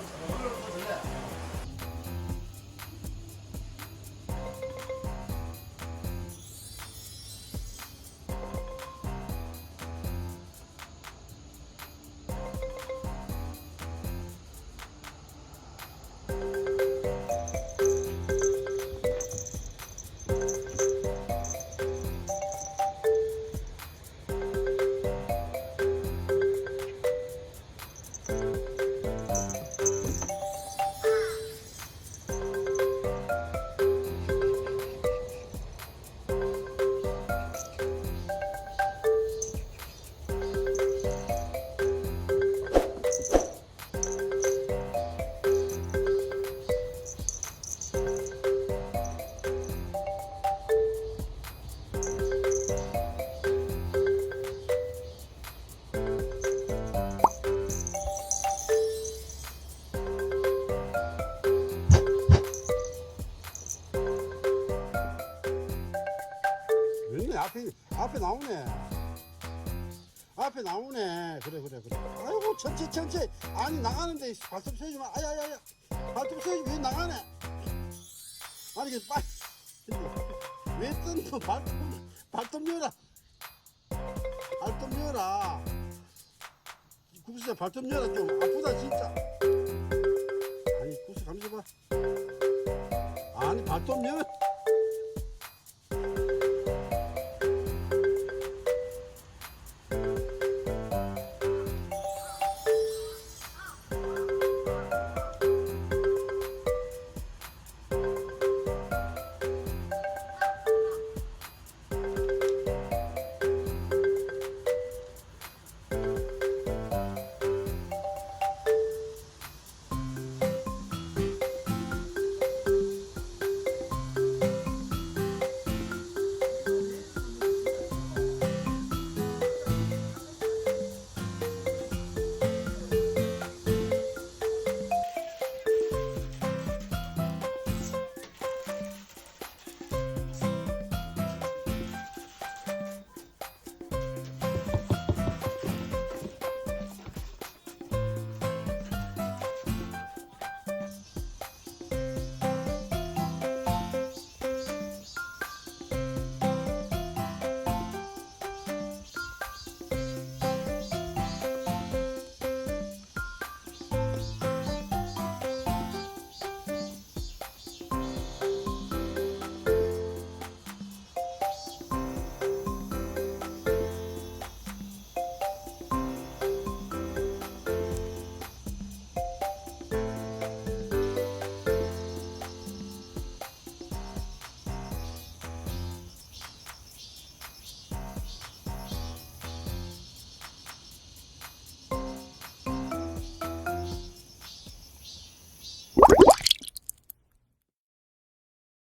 Wow. 앞에 앞에 나오네. 앞에 나오네. 그래 그래 그래. 아이고 천천히 천천히. 아니 나가는데 발톱 세지 마. 아야야야. 발톱 세지 왜 나가네? 아니 그 빨리. 왜 뜬다 발톱 발톱 열어. 발톱 열어. 국수야 발톱 열어 좀 아프다 진짜. 아니 국수 감시 봐. 아니 발톱 열어.